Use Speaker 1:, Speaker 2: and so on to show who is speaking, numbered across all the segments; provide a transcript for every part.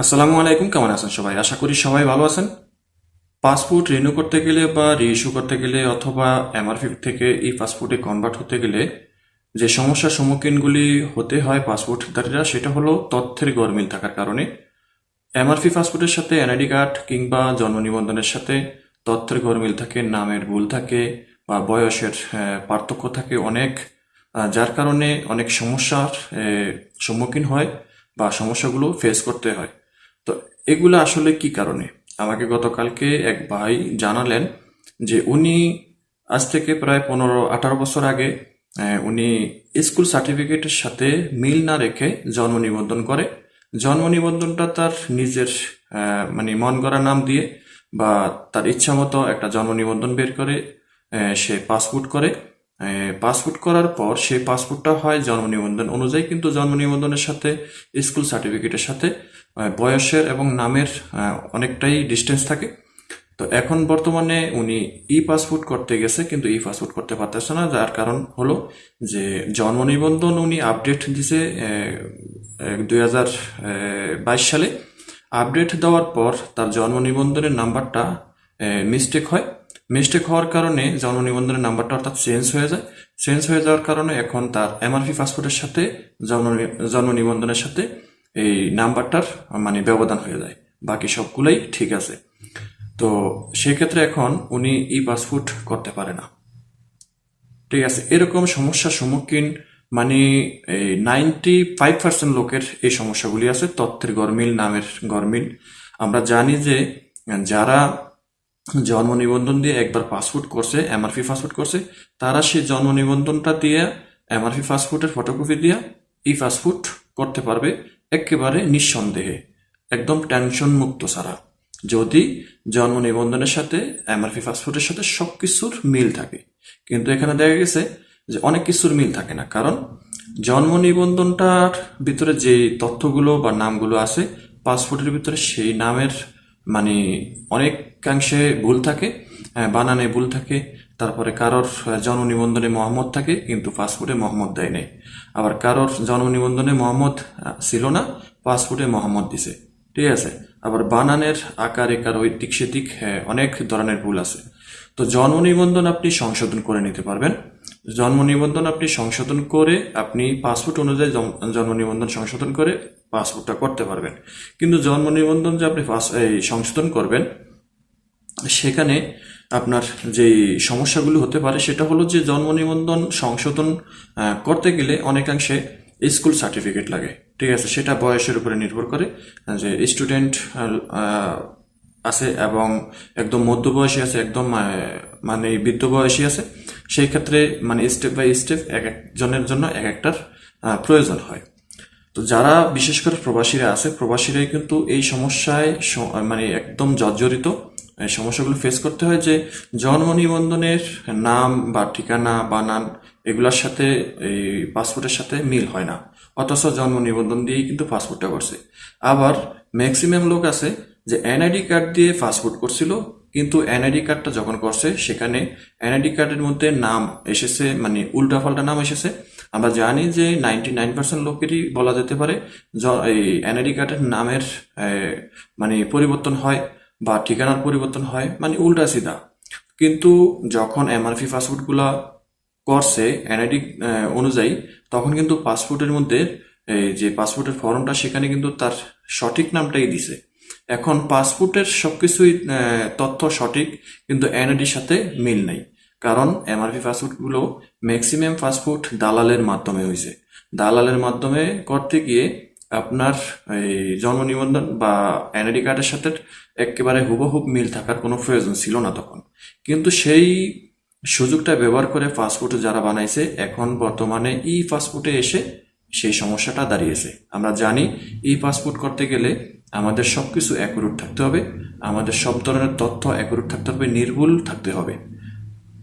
Speaker 1: আসসালামু আলাইকুম, কেমন আছেন সবাই? আশা করি সবাই ভালো আছেন। পাসপোর্ট রিনিউ করতে গেলে বা রিইস্যু করতে গেলে অথবা এমআরপি থেকে এই পাসপোর্টে কনভার্ট হতে গেলে যে সমস্যার সম্মুখীনগুলি হতে হয় পাসপোর্টধারীরা, সেটা হলো তথ্যের গরমিল থাকার কারণে। এমআরপি পাসপোর্টের সাথে এনআইডি কার্ড কিংবা জন্ম নিবন্ধনের সাথে তথ্যের গরমিল থাকে, নামের ভুল থাকে বা বয়সের পার্থক্য থাকে অনেক যার কারণে অনেক সমস্যার সম্মুখীন হয় বা সমস্যাগুলো ফেস করতে হয়। এগুলো আসলে কি কারণে? আমাকে গতকালকে এক ভাই জানালেন যে উনি আজ থেকে প্রায় পনেরো, আঠারো বছর আগে উনি স্কুল সার্টিফিকেটের সাথে মিল না রেখে জন্ম নিবন্ধন করে। জন্ম নিবন্ধনটা তার নিজের মানে মন গড়া নাম দিয়ে বা তার ইচ্ছা মতো একটা জন্ম নিবন্ধন বের করে সে পাসপোর্ট করে। পাসপোর্ট করার পর সেই পাসপোর্টটা হয় জন্ম নিবন্ধন অনুযায়ী, কিন্তু জন্ম নিবন্ধনের সাথে, স্কুল সার্টিফিকেটের সাথে বয়সের এবং নামের অনেকটাই ডিস্টেন্স থাকে। তো এখন বর্তমানে উনি ই পাসপোর্ট করতে গেছে, কিন্তু ই পাসপোর্ট করতে পারতেছে না। যার কারণ হলো যে, জন্ম নিবন্ধন উনি আপডেট দিছে দুই হাজার বাইশ সালে। আপডেট দেওয়ার পর তার জন্ম নিবন্ধনের নাম্বারটা মিস্টেক হয়। মিস্টেক হওয়ার কারণে জন্ম নিবন্ধনের নাম্বারটা অর্থাৎ চেঞ্জ হয়ে যায়। চেঞ্জ হয়ে যাওয়ার কারণে এখন তার এমআরপি পাসপোর্টের সাথে জন্ম জন্ম নিবন্ধনের সাথে এই নাম্বারটার মানে ব্যবধান হয়ে যায়। বাকি সবগুলোই ঠিক আছে। তো সেক্ষেত্রে এখন উনি ই পাসপোর্ট করতে পারে না। ঠিক আছে, এরকম সমস্যার সম্মুখীন মানে এই নাইনটি ফাইভ পার্সেন্ট লোকের এই সমস্যাগুলি আছে। তথ্যের গরমিল, নামের গরমিল। আমরা জানি যে যারা জন্ম নিবন্ধন দিয়ে একবার পাসপোর্ট করছে, এমআরপি পাসপোর্ট করছে, তারা সেই জন্ম নিবন্ধনটা দিয়ে এমআরপি পাসপোর্টের ফটোকপি দিয়ে ই পাসপোর্ট করতে পারবে একেবারে নিঃসন্দেহে। একদম টেনশন মুক্ত ছাড়া যদি জন্ম নিবন্ধনের সাথে, এমআরপি পাসপোর্টের সাথে সব কিছুর মিল থাকে। কিন্তু এখানে দেখা গেছে যে অনেক কিছুর মিল থাকে না। কারণ জন্ম নিবন্ধনটার ভিতরে যে তথ্যগুলো বা নামগুলো আছে, পাসপোর্টের ভিতরে সেই নামের মানে অনেকাংশে ভুল থাকে আহ, বানানে ভুল থাকে তারপরে কারোর আহ, জন্ম নিবন্ধনে মোহাম্মদ থাকে কিন্তু পাসপোর্টে মোহাম্মদ দেয় নাই। আবার কারোর জন্ম নিবন্ধনে মোহাম্মদ ছিল না পাসপোর্টে মোহাম্মদ দিছে। ঠিক আছে? আবার বানানের আকারে কারও দিক সেদিক হ্যাঁ, অনেক ধরনের ভুল আছে। তো জন্ম নিবন্ধন আপনি সংশোধন করে নিতে পারবেন। জন্ম নিবন্ধন আপনি সংশোধন করে আপনি পাসপোর্ট অনুযায়ী জন্ম নিবন্ধন সংশোধন করে পাসপোর্টটা করতে পারবেন। কিন্তু জন্ম নিবন্ধন যে আপনি এই সংশোধন করবেন সেখানে আপনার যে সমস্যাগুলো হতে পারে, সেটা হলো যে জন্ম নিবন্ধন সংশোধন করতে গেলে অনেকাংশে স্কুল সার্টিফিকেট লাগে। ঠিক আছে, সেটা বয়সের উপরে নির্ভর করে যে স্টুডেন্ট আছে এবং একদম মধ্যবয়সী আছে, একদম মানে বৃদ্ধ বয়সী আছে, সেই ক্ষেত্রে মানে স্টেপ বাই স্টেপ এক একজনের জন্য এক একটার প্রয়োজন হয়। তো যারা বিশেষ করে প্রবাসীরা আছে, প্রবাসীরাই কিন্তু এই সমস্যায় মানে একদম জর্জরিত সমস্যাগুলো ফেস করতে হয় যে জন্ম নিবন্ধনের নাম বা ঠিকানা, বানান এগুলোর সাথে, এই পাসপোর্টের সাথে মিল হয় না। অথচ জন্ম নিবন্ধন দিয়েই কিন্তু পাসপোর্টটা করছে। আবার ম্যাক্সিমাম লোক আছে যে এনআইডি কার্ড দিয়ে পাসপোর্ট করছিল, কিন্তু এনআইডি কার্ডটা যখন করছে, সেখানে এনআইডি কার্ডের মধ্যে নাম এসেছে মানে উল্টাপাল্টা নাম এসেছে। আমরা জানি যে নাইনটি নাইন পার্সেন্ট লোকেরই বলা যেতে পারে এই এনআইডি কার্ডের নামের মানে পরিবর্তন হয়। বা ঠিকানার পরিবর্তন হয় মানে উল্টা সিধা। কিন্তু যখন এমআরপি পাসপোর্টগুলা করছে এনআইডি অনুযায়ী তখন কিন্তু পাসপোর্টের মধ্যে যে পাসপোর্টের ফর্মটা সেখানে কিন্তু তার সঠিক নামটাই দিছে। এখন পাসপোর্টের সবকিছুই আহ, তথ্য সঠিক কিন্তু এনআইডির সাথে মিল নাই। কারণ এমআরপি পাসপোর্টগুলো ম্যাক্সিমাম পাসপোর্ট দালালের মাধ্যমে হয়েছে দালালের মাধ্যমে করতে গিয়ে আপনার এই জন্ম নিবন্ধন বা এনআইডি কার্ডের সাথে একেবারে হুবহুব মিল থাকার কোনো প্রয়োজন ছিল না তখন। কিন্তু সেই সুযোগটা ব্যবহার করে পাসপোর্ট যারা বানাইছে, এখন বর্তমানে ই পাসপোর্টে এসে সেই সমস্যাটা দাঁড়িয়েছে। আমরা জানি ই পাসপোর্ট করতে গেলে আমাদের সবকিছু অ্যাকুরেট থাকতে হবে, আমাদের সব ধরনের তথ্য অ্যাকুরেট থাকতে হবে, নির্ভুল থাকতে হবে।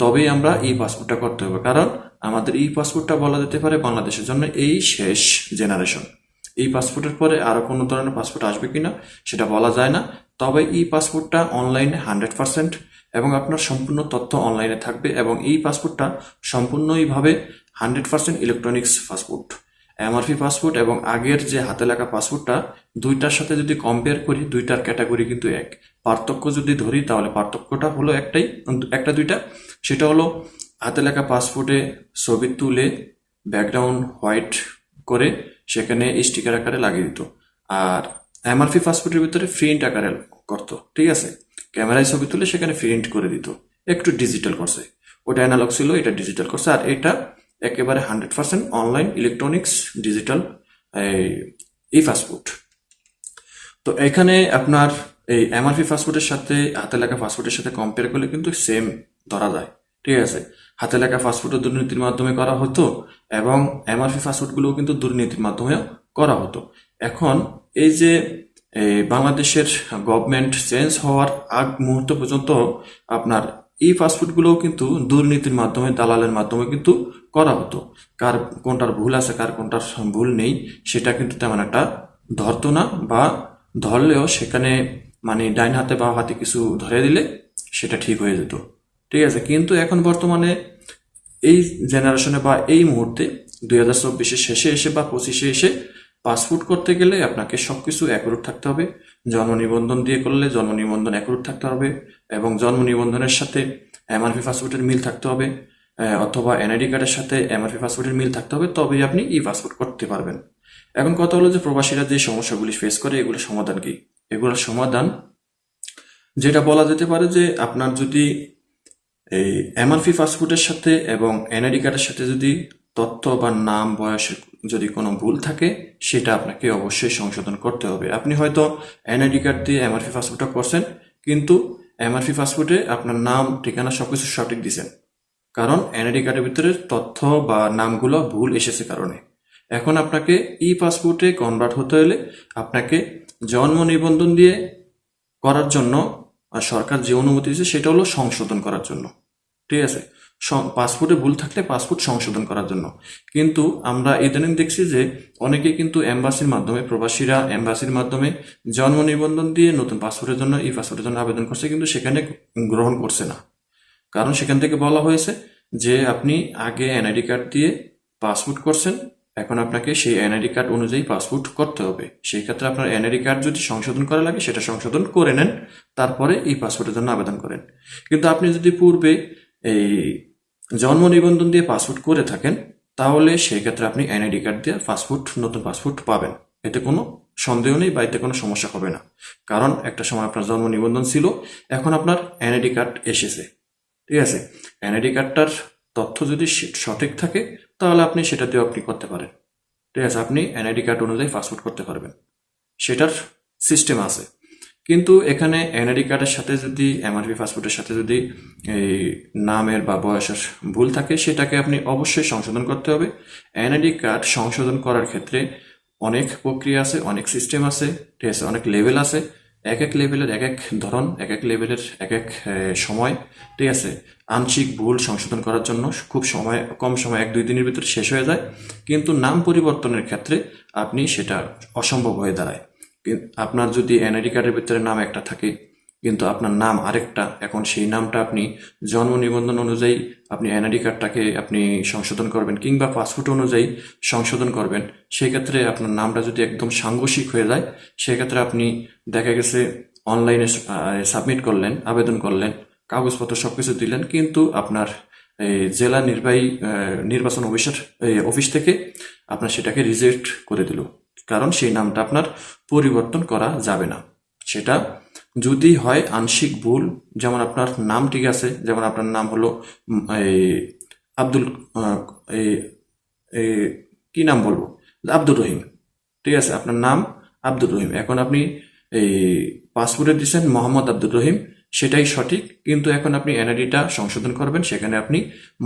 Speaker 1: তবেই আমরা ই পাসপোর্টটা করতে হবে, কারণ আমাদের ই পাসপোর্টটা বলা যেতে পারে বাংলাদেশের জন্য এই শেষ জেনারেশন। এই পাসপোর্টের পরে আরও কোনো ধরনের পাসপোর্ট আসবে কিনা, সেটা বলা যায় না। তবে ই পাসপোর্টটা অনলাইনে হান্ড্রেড পার্সেন্ট এবং আপনার সম্পূর্ণ তথ্য অনলাইনে থাকবে এবং এই পাসপোর্টটা সম্পূর্ণইভাবে hundred percent electronics passport MRP passport এবং আগের যে হাতে লেখা পাসপোর্টটা, দুইটার সাথে যদি কম্পেয়ার করি, দুইটার ক্যাটাগরি কিন্তু এক। পার্থক্য যদি ধরি, তাহলে পার্থক্যটা হলো একটাই, একটা দুইটা। সেটা হলো হাতে লেখা পাসপোর্টে ছবি তুলে ব্যাকগ্রাউন্ড হোয়াইট করে সেখানে স্টিকার আকারে লাগিয়ে দিত। আর এমআরপি পাসপোর্টের ভিতরে প্রিন্ট আকারে করতো, ঠিক আছে? ক্যামেরায় ছবি তুলে সেখানে প্রিন্ট করে দিত। একটু ডিজিটাল করছে। ওটা অ্যানালগ ছিল, এটা ডিজিটাল করছে, আর এটা একেবারে hundred percent online electronics digital e passport তো এখানে আপনার এই এমআরপি পাসপোর্টের সাথে, হাতে লেখা পাসপোর্টের সাথে কম্পেয়ার করলে কিন্তু সেম ধরা যায়, ঠিক আছে? হাতে লেখা পাসপোর্টও দুর্নীতির মাধ্যমে করা হতো, এবং এমআরপি পাসপোর্টগুলোও কিন্তু দুর্নীতির মাধ্যমেও করা হতো। এখন এই যে বাংলাদেশের গভর্নমেন্ট চেঞ্জ হওয়ার আগ মুহূর্ত পর্যন্ত আপনার এই পাসপোর্টগুলোও কিন্তু দুর্নীতির মাধ্যমে, দালালের মাধ্যমে কিন্তু করা হতো। কার কোনটার ভুল আছে, কার কোনটার ভুল নেই, সেটা কিন্তু তেমন একটা ধরতো না বা ধরলেও সেখানে মানে ডাইন হাতে বা হাতে কিছু ধরে দিলে সেটা ঠিক হয়ে যেত। ঠিক আছে, কিন্তু এখন বর্তমানে এই জেনারেশনে বা এই মুহূর্তে দুই হাজার চব্বিশের শেষে এসে বা পঁচিশে এসে পাসপোর্ট করতে গেলে আপনাকে সবকিছু একরুট থাকতে হবে। জন্ম নিবন্ধন দিয়ে করলে জন্ম নিবন্ধন একরুট থাকতে হবে এবং জন্ম নিবন্ধনের সাথে এমআরপি পাসপোর্টের মিল থাকতে হবে অথবা এনআইডি কার্ডের সাথে এমআরপি পাসপোর্টের মিল থাকতে হবে, তবেই আপনি ই পাসপোর্ট করতে পারবেন। এখন কথা হলো যে প্রবাসীরা যে সমস্যাগুলি ফেস করে এগুলোর সমাধান কি? এগুলোর সমাধান যেটা বলা যেতে পারে যে আপনার যদি এই এমআরপি পাসপোর্টের সাথে এবং এনআইডি কার্ডের সাথে যদি তথ্য বা নাম, বয়সের যদি কোনো ভুল থাকে, সেটা আপনাকে অবশ্যই সংশোধন করতে হবে। আপনি হয়তো এনআইডি কার্ড দিয়ে এমআরপি পাসপোর্টটা করছেন, কিন্তু এমআরপি পাসপোর্টে আপনার নাম, ঠিকানা সবকিছু সঠিক দিছেন। কারণ এনআইডি কার্ডের ভিতরে তথ্য বা নামগুলো ভুল এসেছে কারণে। এখন আপনাকে ই পাসপোর্টে কনভার্ট হতে হলে আপনাকে জন্ম নিবন্ধন দিয়ে করার জন্য, আর সরকার যে অনুমতি দিয়েছে, সেটা হলো সংশোধন করার জন্য। ঠিক আছে? পাসপোর্টে ভুল থাকলে পাসপোর্ট সংশোধন করার জন্য। কিন্তু আমরা ইদানিং দেখছি যে অনেকে কিন্তু এম্বাসির মাধ্যমে, প্রবাসীরা এম্বাসির মাধ্যমে জন্ম নিবন্ধন দিয়ে নতুন পাসপোর্টের জন্য, এই পাসপোর্টের জন্য আবেদন করছে, কিন্তু সেখানে গ্রহণ করছে না। কারণ সেখান থেকে বলা হয়েছে যে আপনি আগে এনআইডি কার্ড দিয়ে পাসপোর্ট করছেন, এখন আপনাকে সেই এনআইডি কার্ড অনুযায়ী পাসপোর্ট করতে হবে। সেই ক্ষেত্রে আপনার এনআইডি কার্ড যদি সংশোধন করা লাগে, সেটা সংশোধন করে নেন, তারপরে এই পাসপোর্টের জন্য আবেদন করেন। কিন্তু আপনি যদি পূর্বে এই জন্ম নিবন্ধন দিয়ে পাসপোর্ট করে থাকেন, তাহলে সেই ক্ষেত্রে আপনি এনআইডি কার্ড দিয়ে পাসপোর্ট, নতুন পাসপোর্ট পাবেন। এতে কোনো সন্দেহ নেই বা এতে কোনো সমস্যা হবে না। কারণ একটা সময় আপনার জন্ম নিবন্ধন ছিল, এখন আপনার এনআইডি কার্ড এসেছে। ঠিক আছে? এনআইডি কার্ডটার তথ্য যদি সঠিক থাকে, তাহলে আপনি সেটা দিয়ে আপনি করতে পারেন। ঠিক আছে? আপনি এনআইডি কার্ড অনুযায়ী পাসপোর্ট করতে পারবেন। সেটার সিস্টেম আছে। কিন্তু এখানে এনআইডি কার্ডের সাথে যদি এমআরপি পাসপোর্টের সাথে যদি, এই নামের বা বয়সের ভুল থাকে, সেটাকে আপনি অবশ্যই সংশোধন করতে হবে। এনআইডি কার্ড সংশোধন করার ক্ষেত্রে অনেক প্রক্রিয়া আছে, অনেক সিস্টেম আছে, ঠিক আছে, অনেক লেভেল আছে। এক এক লেভেলের এক এক ধরন, এক এক লেভেলের এক এক সময়, ঠিক আছে। আংশিক ভুল সংশোধন করার জন্য খুব সময়, কম সময়, এক দুই দিনের ভিতরে শেষ হয়ে যায়। কিন্তু নাম পরিবর্তনের ক্ষেত্রে আপনি সেটা অসম্ভব হয়ে দাঁড়ায়। আপনার যদি এনআইডি কার্ডের ভিতরে নাম একটা থাকে, কিন্তু আপনার নাম আরেকটা, এখন সেই নামটা আপনি জন্ম নিবন্ধন অনুযায়ী আপনি এনআইডি কার্ডটাকে আপনি সংশোধন করবেন কিংবা পাসপোর্ট অনুযায়ী সংশোধন করবেন। সেই ক্ষেত্রে আপনার নামটা যদি একদম সাংঘর্ষিক হয়ে যায়, সেক্ষেত্রে আপনি দেখা গেছে অনলাইনে সাবমিট করলেন, আবেদন করলেন, কাগজপত্র সব কিছু দিলেন, কিন্তু আপনার জেলা নির্বাহী নির্বাচন অফিসের অফিস থেকে আপনার সেটাকে রিজেক্ট করে দিল। কারণ সেই নামটা আপনার পরিবর্তন করা যাবে না। সেটা যদি হয় আংশিক ভুল, যেমন আপনার নাম ঠিক আছে, যেমন আপনার নাম হলো আব্দুল কি নাম বলব? আব্দুর রহিম। ঠিক আছে, আপনার নাম আব্দুর রহিম। এখন আপনি এই পাসপোর্টে দিচ্ছেন মোহাম্মদ আব্দুর রহিম, সেটাই সঠিক, কিন্তু এখন আপনি এনআইডিটা সংশোধন করবেন, সেখানে আপনি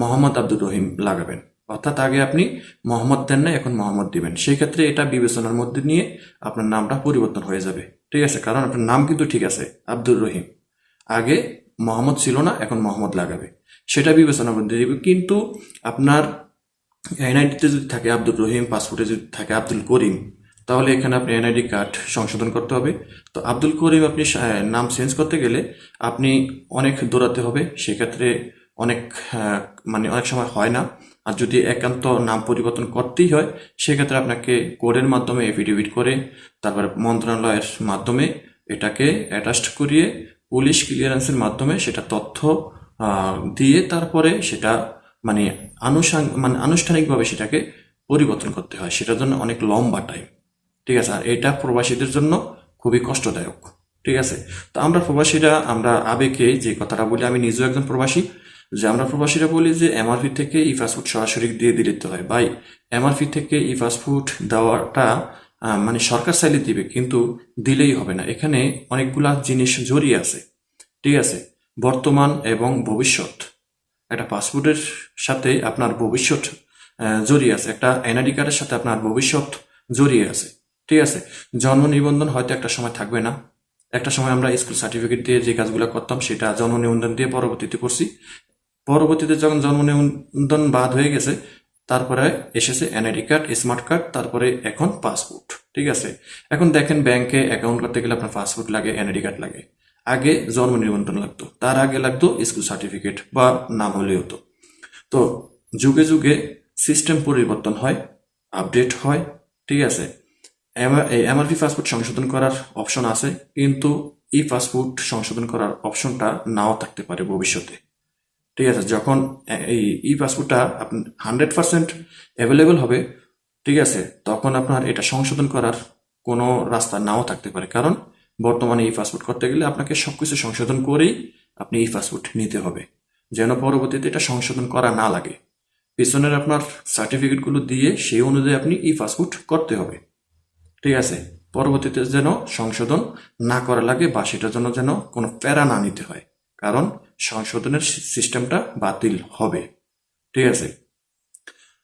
Speaker 1: মোহাম্মদ আব্দুর রহিম লাগাবেন। অর্থাৎ আগে আপনি মোহাম্মদ দেন না এখন মোহাম্মদ দিবেন। সেই ক্ষেত্রে এটা বিবেচনার মধ্যে নিয়ে আপনার নামটা পরিবর্তন হয়ে যাবে। ঠিক আছে? কারণ আপনার নাম কিন্তু ঠিক আছে, আব্দুর রহিম। আগে মোহাম্মদ ছিল না, এখন মোহাম্মদ লাগাবে। সেটা বিবেচনার মধ্যে দিবে কিন্তু আপনার এনআইডিতে যদি থাকে আব্দুর রহিম, পাসপোর্টে যদি থাকে আব্দুল করিম, তাহলে এখানে আপনি এনআইডি কার্ড সংশোধন করতে হবে। তো আব্দুল করিম আপনি নাম চেঞ্জ করতে গেলে আপনি অনেক দৌড়াতে হবে। সেক্ষেত্রে অনেক মানে অনেক সময় হয় না। আর যদি একান্ত নাম পরিবর্তন করতেই হয়, সেক্ষেত্রে আপনাকে কোডের মাধ্যমে এফিডেভিট করে, তারপরে মন্ত্রণালয়ের মাধ্যমে এটাকে অ্যাটাস্ট করিয়ে পুলিশ ক্লিয়ারেন্সের মাধ্যমে সেটা তথ্য দিয়ে তারপরে সেটা মানে আনুষাঙ্গ মানে আনুষ্ঠানিকভাবে সেটাকে পরিবর্তন করতে হয়। সেটার জন্য অনেক লম্বা টাইম ঠিক আছে? আর এটা প্রবাসীদের জন্য খুবই কষ্টদায়ক। ঠিক আছে? তো আমরা প্রবাসীরা, আমরা আবেগে যে কথাটা বলি, আমি নিজেও একজন প্রবাসী। যে আমরা প্রবাসীরা বলি যে এমআরপি থেকে ই ফাস্টফুড সরাসরি দিয়ে দিলে তো হয়। ভাই এমআরপি থেকে ই ফাস্টফুড দেওয়াটা মানে সরকার চাইলে দিবে, কিন্তু দিলেই হবে না। এখানে অনেকগুলা জিনিস জড়িয়ে আছে। ঠিক আছে? বর্তমান এবং ভবিষ্যৎ। একটা পাসপোর্টের সাথে আপনার ভবিষ্যৎ জড়িয়ে আছে। একটা এনআইডি কার্ডের সাথে আপনার ভবিষ্যৎ জড়িয়ে আছে। ঠিক আছে? জন্ম নিবন্ধন হয়তো একটা সময় থাকবে না। একটা সময় আমরা স্কুল সার্টিফিকেট দিয়ে যে কাজগুলো করতাম, সেটা জন্ম নিবন্ধন দিয়ে পরবর্তীতে করছি। পরবর্তীতে যখন জন্ম নিবন্ধন বাদ হয়ে গেছে, তারপরে এসেছে এনআইডি কার্ড, স্মার্ট কার্ড, তারপরে এখন পাসপোর্ট, ঠিক আছে? এখন দেখেন ব্যাংকে অ্যাকাউন্ট করতে গেলে আপনার পাসপোর্ট লাগে, এনআইডি কার্ড লাগে। আগে জন্ম নিবন্ধন লাগতো, তার আগে লাগতো স্কুল সার্টিফিকেট বা নাম হলে হতো তো যুগে যুগে সিস্টেম পরিবর্তন হয় আপডেট হয়, ঠিক আছে? এমআরপি পাসপোর্ট সংশোধন করার অপশন আছে, কিন্তু ই পাসপোর্ট সংশোধন করার অপশনটা নাও থাকতে পারে ভবিষ্যতে। ঠিক আছে, যখন এই ই পাসপোর্টটা হান্ড্রেড পার্সেন্ট অ্যাভেলেবল হবে, ঠিক আছে, তখন আপনার এটা সংশোধন করার কোনো রাস্তা নাও থাকতে পারে। কারণ বর্তমানে ই পাসপোর্ট করতে গেলে আপনাকে সব কিছু সংশোধন করেই আপনি ই পাসপোর্ট নিতে হবে, যেন পরবর্তীতে এটা সংশোধন করা না লাগে। পিছনের আপনার সার্টিফিকেটগুলো দিয়ে সেই অনুযায়ী আপনি ই পাসপোর্ট করতে হবে, ঠিক আছে, পরবর্তীতে যেন সংশোধন না করা লাগে বা সেটার জন্য যেন কোনো প্যারা না নিতে হয়। কারণ সংশোধনের সিস্টেমটা বাতিল হবে। ঠিক আছে?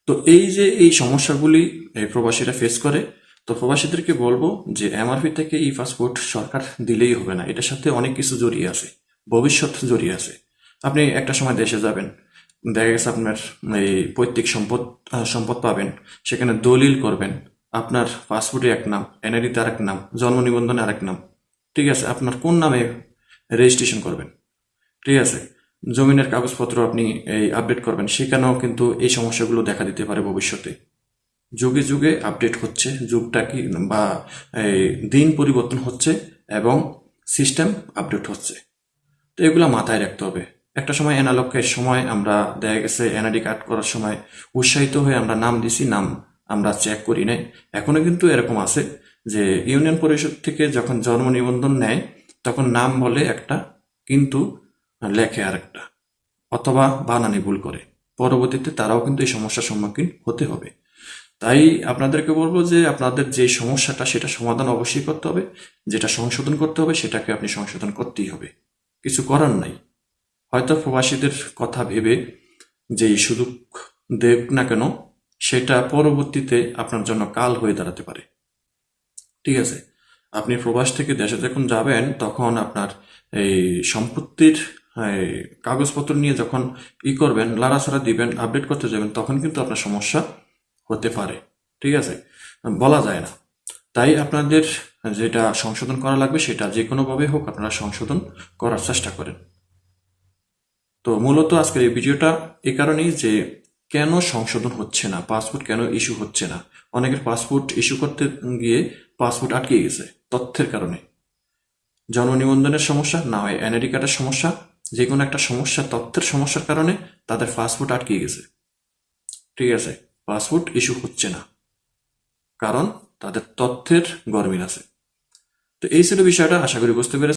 Speaker 1: তো এই যে এই সমস্যাগুলি প্রবাসীরা ফেস করে, তো প্রবাসীদেরকে বলব যে এমআরপি থেকে ই পাসপোর্ট সরকার দিলেই হবে না। এটার সাথে অনেক কিছু জড়িয়ে আছে। ভবিষ্যৎ জড়িয়ে আছে। আপনি একটা সময় দেশে যাবেন, দেখা গেছে আপনার এই পৈতৃক সম্পদ সম্পদ পাবেন, সেখানে দলিল করবেন, আপনার পাসপোর্টে এক নাম এনআইডিতে আরেক নাম, জন্ম নিবন্ধনে আরেক নাম, ঠিক আছে? আপনার কোন নামে রেজিস্ট্রেশন করবেন? ঠিক আছে। জমিনের কাগজপত্র আপনি এই আপডেট করবেন। সেখানেও কিন্তু এই সমস্যাগুলো দেখা দিতে পারে ভবিষ্যতে। যুগে যুগে আপডেট হচ্ছে। যুগটা কি বা এই দিন পরিবর্তন হচ্ছে এবং সিস্টেম আপডেট হচ্ছে। তো এগুলো মাথায় রাখতে হবে। একটা সময় এনালকের সময় আমরা দেখা গেছে এনআইডি কার্ড করার সময় উৎসাহিত হয়ে আমরা নাম দিছি, নাম আমরা চেক করি নাই। এখনও কিন্তু এরকম আছে যে ইউনিয়ন পরিষদ থেকে যখন জন্ম নিবন্ধন নেয়, তখন নাম বলে একটা কিন্তু লেখে আরেকটা, অথবা বানানি ভুল করে। পরবর্তীতে তারাও কিন্তু এই সমস্যার সম্মুখীন হতে হবে। তাই আপনাদেরকে বলব যে আপনাদের যে সমস্যাটা, সেটা সমাধান অবশ্যই করতে হবে। যেটা সংশোধন করতে হবে, সেটাকে আপনি সংশোধন করতেই হবে। কিছু করার নাই। হয়তো প্রবাসীদের কথা ভেবে যে সুযোগ দেখ না কেন, সেটা পরবর্তীতে আপনার জন্য কাল হয়ে দাঁড়াতে পারে। ঠিক আছে? আপনি প্রবাস থেকে দেশে যখন যাবেন, তখন আপনার এই সম্পত্তির কাগজপত্র নিয়ে যখন ই করবেন লাড়াছাড়া দিবেন আপডেট করতে যাবেন, তখন কিন্তু আপনার সমস্যা হতে পারে। ঠিক আছে? বলা যায় না। তাই আপনাদের যেটা সংশোধন করা লাগবে, সেটা যে কোনোভাবে হোক আপনারা সংশোধন করার চেষ্টা করেন। তো মূলত আজকের এই ভিডিওটা এই কারণেই যে কেন সংশোধন হচ্ছে না, পাসপোর্ট কেন ইস্যু হচ্ছে না। অনেকের পাসপোর্ট ইস্যু করতে গিয়ে পাসপোর্ট আটকে গেছে তথ্যের কারণে। জন্ম নিবন্ধনের সমস্যা, না হয় এনআইডি কার্ডের সমস্যা যে কোনো একটা সমস্যা, তথ্যের সমস্যার কারণে তাদের পাসপোর্ট আটকে গেছে। ঠিক আছে, পাসপোর্ট ইস্যু হচ্ছে না, কারণ তাদের তথ্যের গরমিল আছে। তো এই ছিল বিষয়টা, আশা করি বুঝতে পেরেছেন।